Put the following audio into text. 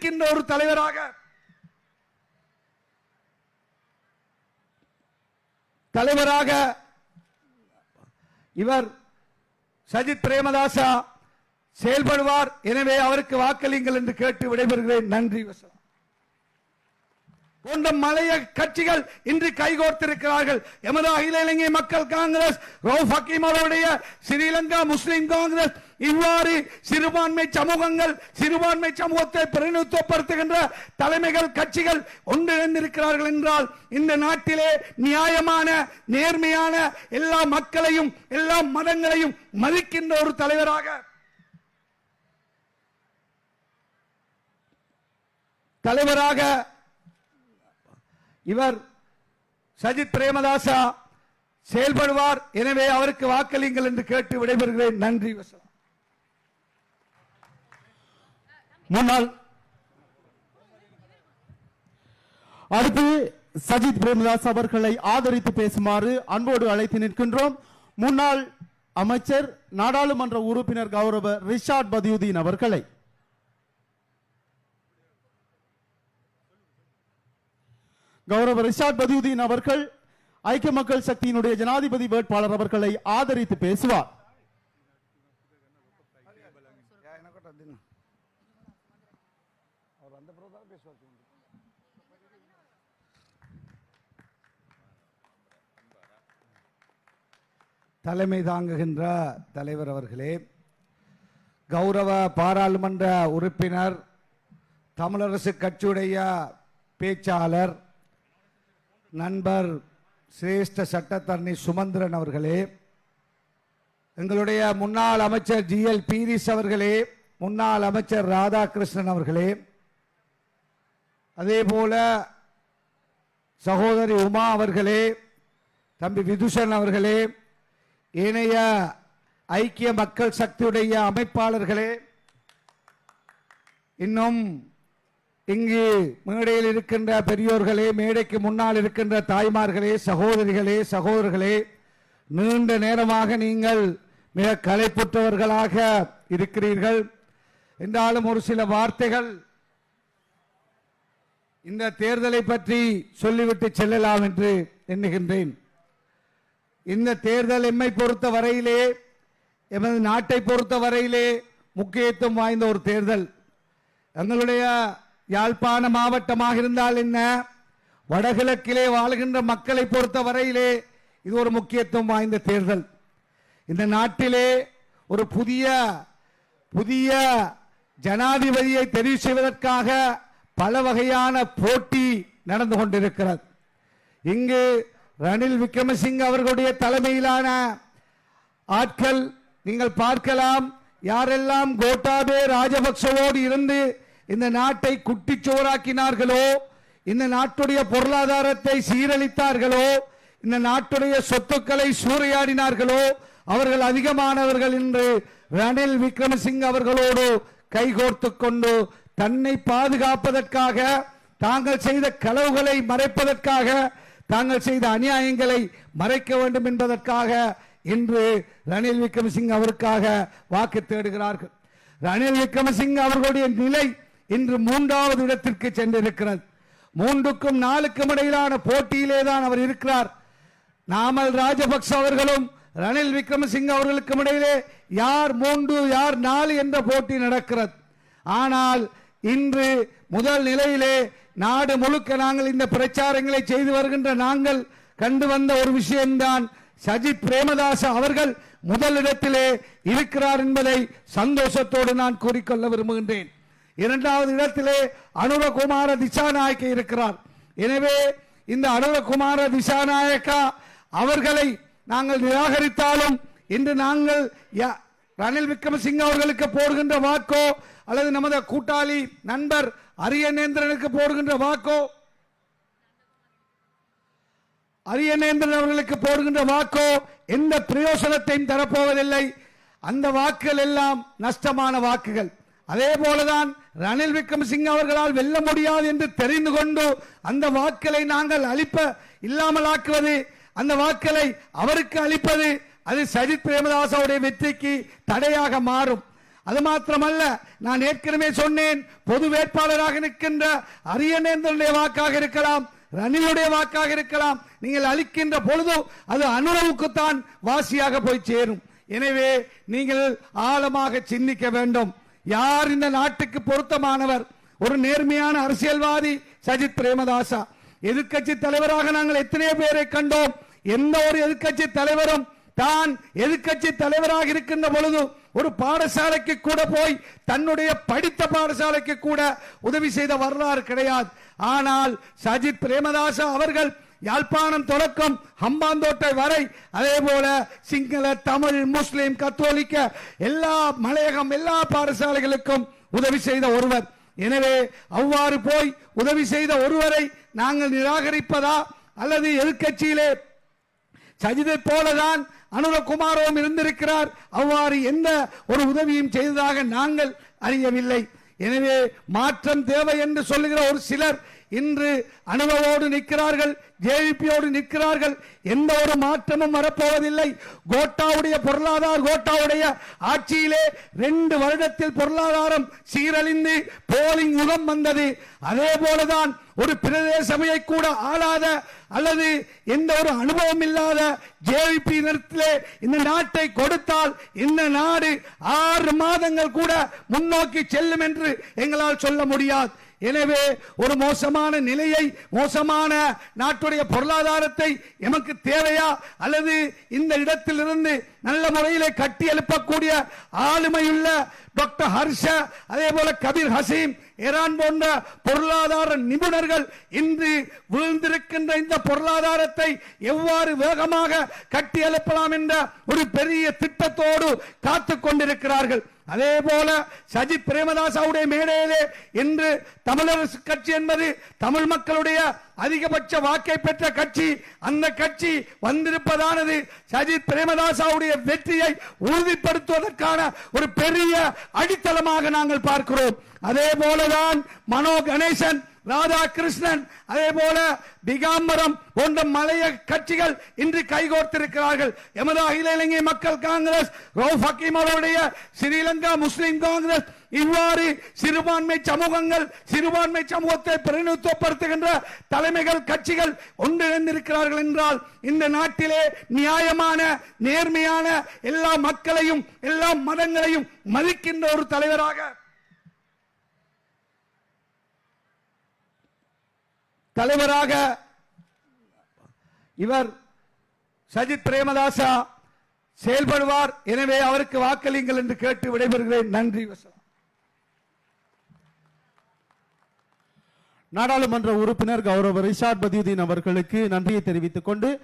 மதிக்கின்ற ஒரு தலைவராக. தலைவராக இவர் சஜித் பிரேமதாசா செயல்படுவார். எனவே அவருக்கு வாக்களிங்கள் என்று கேட்டு விடைபெறுகிறேன். நன்றி வசனம். போன்ற மலைய கட்சிகள் இன்று கைகோர்த்திருக்கிறார்கள். எமது அகில இலங்கை மக்கள் காங்கிரஸ் ஹக்கீம் அவருடைய ஸ்ரீலங்கா முஸ்லிம் காங்கிரஸ் இவ்வாறு சிறுபான்மை சமூகங்கள் சிறுபான்மை சமூகத்தை பிரதிநிதித்துவப்படுத்துகின்ற தலைமைகள் கட்சிகள் ஒன்றிணைந்திருக்கிறார்கள் என்றால் இந்த நாட்டிலே நியாயமான நேர்மையான எல்லா மக்களையும் எல்லா மதங்களையும் மதிக்கின்ற ஒரு தலைவராக தலைவராக இவர் சஜித் பிரேமதாசா செயல்படுவார். எனவே அவருக்கு வாக்களிங்கள் என்று கேட்டு விடைபெறுகிறேன். நன்றி வசனம். முன்னாள் அடுத்து சஜித் பிரேமதாஸ் அவர்களை ஆதரித்து பேசுமாறு அன்போடு அழைத்து நிற்கின்றோம். முன்னாள் அமைச்சர் நாடாளுமன்ற உறுப்பினர் கௌரவ ரிஷாட் பதியுதீன் அவர்களை. கௌரவ ரிஷாட் பதியுதீன் அவர்கள் ஐக்கிய மக்கள் சக்தியினுடைய ஜனாதிபதி வேட்பாளர் அவர்களை ஆதரித்து பேசுவார். தலைமை தாங்குகின்ற தலைவர் அவர்களே கௌரவ பாராளுமன்ற உறுப்பினர் தமிழரசு கட்சியுடைய பேச்சாளர் நண்பர் சிரேஷ்ட சட்டத்தரணி சுமந்திரன் அவர்களே எங்களுடைய முன்னாள் அமைச்சர் ஜி எல் பீரிஸ் அவர்களே முன்னாள் அமைச்சர் ராதாகிருஷ்ணன் அவர்களே அதே போல சகோதரி உமா அவர்களே தம்பி விதுஷன் அவர்களே ஏனைய ஐக்கிய மக்கள் சக்தியுடைய அமைப்பாளர்களே இன்னும் இங்கு மேடையில் இருக்கின்ற பெரியோர்களே மேடைக்கு முன்னால் இருக்கின்ற தாய்மார்களே சகோதரிகளே சகோதரர்களே நீண்ட நேரமாக நீங்கள் மிக களைப்புற்றவர்களாக இருக்கிறீர்கள். என்றாலும் ஒரு சில வார்த்தைகள் இந்த தேர்தலை பற்றி சொல்லிவிட்டு செல்லலாம் என்று எண்ணுகின்றேன். இந்த தேர்தல் எம்மை பொறுத்த வரையிலே எமது நாட்டை பொறுத்த வரையிலே முக்கியத்துவம் வாய்ந்த ஒரு தேர்தல். எங்களுடைய யாழ்ப்பாண மாவட்டமாக இருந்தால் என்ன? வடகிழக்கிலே வாழ்கின்ற மக்களை பொறுத்த வரையிலே இது ஒரு முக்கியத்துவம் வாய்ந்த தேர்தல். இந்த நாட்டிலே ஒரு புதிய புதிய ஜனாதிபதியை தெரிவு செய்வதற்காக பல வகையான போட்டி நடந்து கொண்டிருக்கிறது. இங்கு ரணில் விக்ரமசிங்க அவர்களுடைய தலைமையிலான ஆட்கள் நீங்கள் பார்க்கலாம். யாரெல்லாம் கோட்டாபே ராஜபக்சவோடு இருந்து இந்த நாட்டை குட்டிச்சோராக்கினார்களோ இந்த நாட்டுடைய பொருளாதாரத்தை சீரழித்தார்களோ? இந்த நாட்டுடைய சொத்துக்களை சூறையாடினார்களோ? அவர்கள் அதிகமானவர்கள் என்று ரணில் விக்ரமசிங் அவர்களோடு கைகோர்த்து கொண்டு தன்னை பாதுகாப்பதற்காக தாங்கள் செய்த களவுகளை மறைப்பதற்காக தாங்கள் செய்த அநியாயங்களை மறைக்க வேண்டும் என்பதற்காக இன்று ரணில் விக்ரமசிங் அவருக்காக வாக்கு தேடுகிறார்கள். ரணில் விக்ரமசிங் அவர்களுடைய நிலை இன்று மூன்றாவது இடத்திற்கு சென்றிருக்கிறது. மூன்றுக்கும் நாலுக்கும் இடையிலான போட்டியிலே தான் அவர் இருக்கிறார். நாமல் ராஜபக்ச அவர்களும் ரணில் விக்ரமசிங்க அவர்களுக்கும் இடையிலே யார் மூன்று யார் நாலு என்ற போட்டி நடக்கிறது. ஆனால் இன்று முதல் நிலையிலே நாடு முழுக்க நாங்கள் இந்த பிரச்சாரங்களை செய்து வருகின்ற நாங்கள் கண்டு வந்த ஒரு விஷயம்தான் சஜித் பிரேமதாச அவர்கள் முதலிடத்திலே இருக்கிறார் என்பதை சந்தோஷத்தோடு நான் கூறிக்கொள்ள விரும்புகின்றேன். இரண்டாவது இடத்திலே அனுரகுமார திசாநாயக்க இருக்கிறார். எனவே இந்த அனுரகுமார திசாநாயக்கா அவர்களை நாங்கள் நிராகரித்தாலும் இன்று நாங்கள் ரணில் விக்ரமசிங்க அவர்களுக்கு போடுகின்ற வாக்கோ அல்லது நமது கூட்டாளி நண்பர் அரியநேந்திரனுக்கு போடுகின்ற வாக்கோ அரியநேந்திரன் அவர்களுக்கு போடுகின்ற வாக்கோ எந்த பிரயோசனத்தையும் தரப்போவதில்லை. அந்த வாக்குகள் எல்லாம் நஷ்டமான வாக்குகள். அதே போலதான் ரணில் விக்ரமசிங்க அவர்களால் வெல்ல முடியாது என்று தெரிந்து கொண்டு அந்த வாக்களை நாங்கள் அளிப்ப இல்லாமலாக்குவது அந்த வாக்களை அவருக்கு அளிப்பது அது சஜித் பிரேமதாசாவுடைய வெற்றிக்கு தடையாக மாறும். அது மாத்திரமல்ல நான் ஏற்கனவே சொன்னேன் பொது வேட்பாளராக நிற்கின்ற அரியநேந்திரனுடைய வாக்காக இருக்கலாம் ரணிலுடைய வாக்காக இருக்கலாம் நீங்கள் அளிக்கின்ற பொழுது அது அனுரவுக்குத்தான் வாசியாக போய் சேரும். எனவே நீங்கள் ஆழமாக சிந்திக்க வேண்டும். யார் இந்த நாட்டுக்கு பொருத்தமானவர்? ஒரு நேர்மையான அரசியல்வாதி சஜித் பிரேமதாசா. எதிர்கட்சி தலைவராக நாங்கள் எத்தனையோ பேரை கண்டோம்? எந்த ஒரு எதிர்கட்சி தலைவரும் தான் எதிர்கட்சி தலைவராக இருக்கின்ற பொழுது ஒரு பாடசாலைக்கு கூட போய் தன்னுடைய படித்த பாடசாலைக்கு கூட உதவி செய்த வரலாறு கிடையாது. ஆனால் சஜித் பிரேமதாசா அவர்கள் யாழ்ப்பாணம் தொடக்கம் ஹம்பாந்தோட்டை வரை. அதே போல சிங்கள தமிழ் முஸ்லிம் கத்தோலிக்க எல்லா மலையகம் எல்லா பாடசாலைகளுக்கும் உதவி செய்த ஒருவர். எனவே அவ்வாறு போய் உதவி செய்த ஒருவரை நாங்கள் நிராகரிப்பதா அல்லது எதிர்க்கட்சியிலே சஜிதை போலதான் அனுரகுமாரவும் இருந்திருக்கிறார். அவ்வாறு எந்த ஒரு உதவியும் செய்ததாக நாங்கள் அறியவில்லை. எனவே மாற்றம் தேவை என்று சொல்லுகிற ஒரு சிலர் இன்று அனுபவோடு நிற்கிறார்கள் ஜேவிபியோடு நிற்கிறார்கள். எந்த ஒரு மாற்றமும் வரப்போவதில்லை. கோட்டாவுடைய பொருளாதார கோட்டாவுடைய ஆட்சியிலே ரெண்டு வருடத்தில் பொருளாதாரம் சீரழிந்து போலிங் யுகம் வந்தது. அதே போலதான் ஒரு பிரதேச சபையை கூட ஆளாத அல்லது எந்த ஒரு அனுபவம் இல்லாத ஜேவிபி நிறத்திலே இந்த நாட்டை கொடுத்தால் இந்த நாடு ஆறு மாதங்கள் கூட முன்னோக்கி செல்லும் என்று எங்களால் சொல்ல முடியாது. எனவே ஒரு மோசமான நிலையை மோசமான நாட்டுடைய பொருளாதாரத்தை எமக்கு தேவையா? அல்லது இந்த இடத்திலிருந்து நல்ல முறையிலே கட்டி எழுப்பக்கூடிய ஆளுமையுள்ள டாக்டர் ஹர்ஷ அதே போல கபீர் ஹசீம் ஈரான் போன்ற பொருளாதார நிபுணர்கள் இன்று விழுந்திருக்கின்ற இந்த பொருளாதாரத்தை எவ்வாறு வேகமாக கட்டி எழுப்பலாம் என்ற ஒரு பெரிய திட்டத்தோடு காத்து கொண்டிருக்கிறார்கள். அதே போல சஜித் பிரேமதாசாவுடைய மேடையிலே இன்று தமிழரசு கட்சி என்பது தமிழ் மக்களுடைய அதிகபட்ச வாக்கை பெற்ற கட்சி. அந்த கட்சி வந்திருப்பதானது சஜித் பிரேமதாசாவுடைய வெற்றியை உறுதிப்படுத்துவதற்கான ஒரு பெரிய அடித்தளமாக நாங்கள் பார்க்கிறோம். அதே போலதான் மனோ கணேசன் ராதாகிருஷ்ணன் அதே போல திகாம்பரம் போன்ற மலைய கட்சிகள் இன்று கைகோர்த்திருக்கிறார்கள். எமது அகில இலங்கை மக்கள் காங்கிரஸ் ரவுப் ஹக்கீம் அவருடைய ஸ்ரீலங்கா முஸ்லிம் காங்கிரஸ் இவ்வாறு சிறுபான்மை சமூகங்கள் சிறுபான்மை சமூகத்தை பிரதிநிதித்துவப்படுத்துகின்ற தலைமைகள் கட்சிகள் ஒன்றிணைந்திருக்கிறார்கள் என்றால் இந்த நாட்டிலே நியாயமான நேர்மையான எல்லா மக்களையும் எல்லா மதங்களையும் மதிக்கின்ற ஒரு தலைவராக தலைவராக இவர் சஜித் பிரேமதாசா செயல்படுவார். எனவே அவருக்கு வாக்களிங்கள் என்று கேட்டு விடைபெறுகிறேன். நன்றி வசனம். நாடாளுமன்ற உறுப்பினர் கௌரவ ரிஷாட் பதியுதீன் அவர்களுக்கு நன்றியை தெரிவித்துக் கொண்டு